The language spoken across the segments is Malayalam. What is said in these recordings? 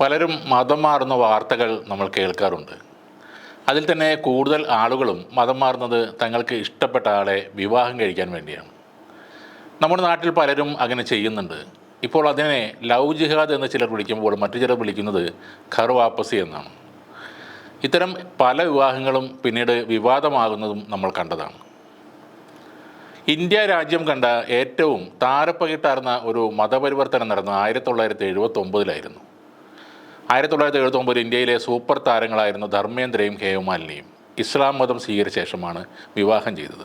പലരും മതം മാറുന്ന വാർത്തകൾ നമ്മൾ കേൾക്കാറുണ്ട്. അതിൽ തന്നെ കൂടുതൽ ആളുകളും മതം മാറുന്നത് തങ്ങൾക്ക് ഇഷ്ടപ്പെട്ട ആളെ വിവാഹം കഴിക്കാൻ വേണ്ടിയാണ്. നമ്മുടെ നാട്ടിൽ പലരും അങ്ങനെ ചെയ്യുന്നുണ്ട്. ഇപ്പോൾ അതിനെ ലവ് ജിഹാദ് എന്ന് ചിലർ വിളിക്കുമ്പോൾ മറ്റു ചിലർ വിളിക്കുന്നത് ഖർ വാപ്പസി എന്നാണ്. ഇത്തരം പല വിവാഹങ്ങളും പിന്നീട് വിവാദമാകുന്നതും നമ്മൾ കണ്ടതാണ്. ഇന്ത്യ രാജ്യം കണ്ട ഏറ്റവും താരപ്പകിട്ടാർന്ന ഒരു മതപരിവർത്തനം നടന്ന ആയിരത്തി തൊള്ളായിരത്തി എഴുപത്തി ഒമ്പതിലായിരുന്നു. ആയിരത്തി തൊള്ളായിരത്തി എഴുപത്തി ഒമ്പതിൽ ഇന്ത്യയിലെ സൂപ്പർ താരങ്ങളായിരുന്നു ധർമ്മേന്ദ്രയും ഹേമമാലിനിയും ഇസ്ലാം മതം സ്വീകരിച്ച ശേഷമാണ് വിവാഹം ചെയ്തത്.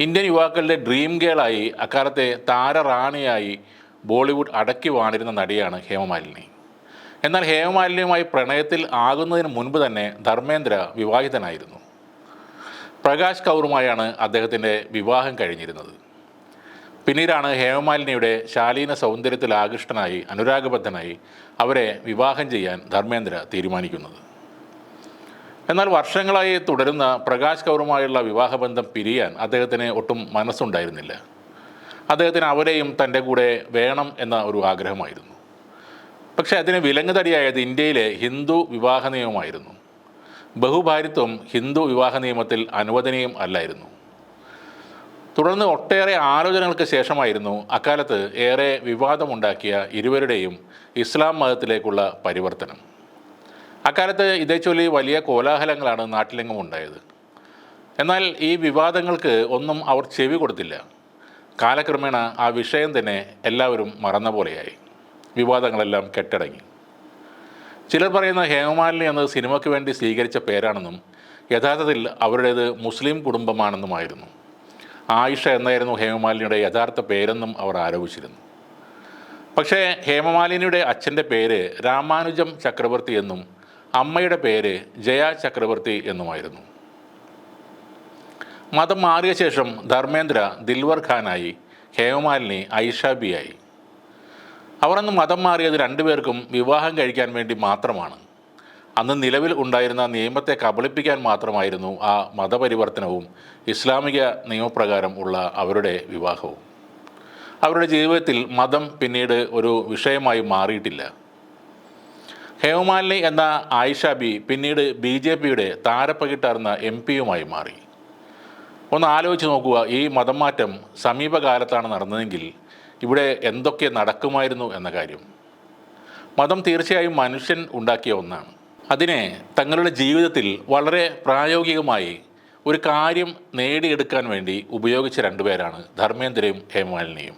ഇന്ത്യൻ യുവാക്കളുടെ ഡ്രീം ഗേളായി അക്കാലത്തെ താരറാണിയായി ബോളിവുഡ് അടക്കി വാണിരുന്ന നടിയാണ് ഹേമമാലിനി എന്നാൽ ഹേമമാലിനിയുമായി പ്രണയത്തിൽ ആകുന്നതിന് മുൻപ് തന്നെ ധർമ്മേന്ദ്ര വിവാഹിതനായിരുന്നു. പ്രകാശ് കൗറുമായാണ് അദ്ദേഹത്തിന്റെ വിവാഹം കഴിഞ്ഞിരുന്നത്. പിന്നീടാണ് ഹേമമാലിനിയുടെ ശാലീന സൗന്ദര്യത്തിൽ ആകൃഷ്ടനായി അനുരാഗബദ്ധനായി അവരെ വിവാഹം ചെയ്യാൻ ധർമ്മേന്ദ്ര തീരുമാനിക്കുന്നത്. എന്നാൽ വർഷങ്ങളായി തുടരുന്ന പ്രകാശ് കൗറുമായുള്ള വിവാഹബന്ധം പിരിയാൻ അദ്ദേഹത്തിന് ഒട്ടും മനസ്സുണ്ടായിരുന്നില്ല. അദ്ദേഹത്തിന് അവരെയും തന്റെ കൂടെ വേണം എന്ന ഒരു ആഗ്രഹമായിരുന്നു. പക്ഷേ അതിന് വിലങ്ങുതടിയായത് ഇന്ത്യയിലെ ഹിന്ദു വിവാഹ നിയമമായിരുന്നു. ബഹുഭാരിത്വം ഹിന്ദു വിവാഹ നിയമത്തിൽ അനുവദനീയം അല്ലായിരുന്നു. തുടർന്ന് ഒട്ടേറെ ആലോചനകൾക്ക് ശേഷമായിരുന്നു അക്കാലത്ത് ഏറെ വിവാദമുണ്ടാക്കിയ ഇരുവരുടെയും ഇസ്ലാം മതത്തിലേക്കുള്ള പരിവർത്തനം. അക്കാലത്ത് ഇതേ ചൊല്ലി വലിയ കോലാഹലങ്ങളാണ് നാട്ടിലെങ്ങും ഉണ്ടായത് എന്നാൽ ഈ വിവാദങ്ങൾക്ക് ഒന്നും അവർ ചെവി കൊടുത്തില്ല. കാലക്രമേണ ആ വിഷയം തന്നെ എല്ലാവരും മറന്ന പോലെയായി വിവാദങ്ങളെല്ലാം കെട്ടടങ്ങി. ചിലർ പറയുന്ന ഹേമമാലിനി എന്നത് സിനിമയ്ക്ക് വേണ്ടി സ്വീകരിച്ച പേരാണെന്നും യഥാർത്ഥത്തിൽ അവരുടേത് മുസ്ലിം കുടുംബമാണെന്നുമായിരുന്നു. ആയിഷ എന്നായിരുന്നു ഹേമമാലിനിയുടെ യഥാർത്ഥ പേരെന്നും അവർ ആരോപിച്ചിരുന്നു. പക്ഷേ ഹേമമാലിനിയുടെ അച്ഛന്റെ പേര് രാമാനുജം ചക്രവർത്തി എന്നും അമ്മയുടെ പേര് ജയ ചക്രവർത്തി എന്നുമായിരുന്നു. മതം മാറിയ ശേഷം ധർമ്മേന്ദ്ര ദിൽവർ ഖാനായി ഹേമമാലിനി ഐഷാബിയായി. അവർ അന്ന് മതം മാറിയത് രണ്ടുപേർക്കും വിവാഹം കഴിക്കാൻ വേണ്ടി മാത്രമാണ്. അന്ന് നിലവിൽ ഉണ്ടായിരുന്ന നിയമത്തെ കബളിപ്പിക്കാൻ മാത്രമായിരുന്നു ആ മതപരിവർത്തനവും ഇസ്ലാമിക നിയമപ്രകാരം ഉള്ള അവരുടെ വിവാഹവും. അവരുടെ ജീവിതത്തിൽ മതം പിന്നീട് ഒരു വിഷയമായി മാറിയിട്ടില്ല. ഹേമമാലിനി എന്ന ആയിഷ ബി പിന്നീട് ബി ജെ പിയുടെ താരപ്പകിട്ടാർന്ന എം പിയുമായി മാറി. ഒന്ന് ആലോചിച്ച് നോക്കുക ഈ മതം മാറ്റം സമീപകാലത്താണ് നടന്നതെങ്കിൽ ഇവിടെ എന്തൊക്കെ നടക്കുമായിരുന്നു എന്ന കാര്യം. മതം തീർച്ചയായും മനുഷ്യൻ ഉണ്ടാക്കിയ ഒന്നാണ്. അതിനെ തങ്ങളുടെ ജീവിതത്തിൽ വളരെ പ്രായോഗികമായി ഒരു കാര്യം നേടിയെടുക്കാൻ വേണ്ടി ഉപയോഗിച്ച രണ്ടുപേരാണ് ധർമ്മേന്ദ്രയും ഹേമമാലിനിയും.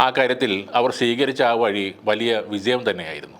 ആ കാര്യത്തിൽ അവർ സ്വീകരിച്ച ആ വഴി വലിയ വിജയം തന്നെയായിരുന്നു.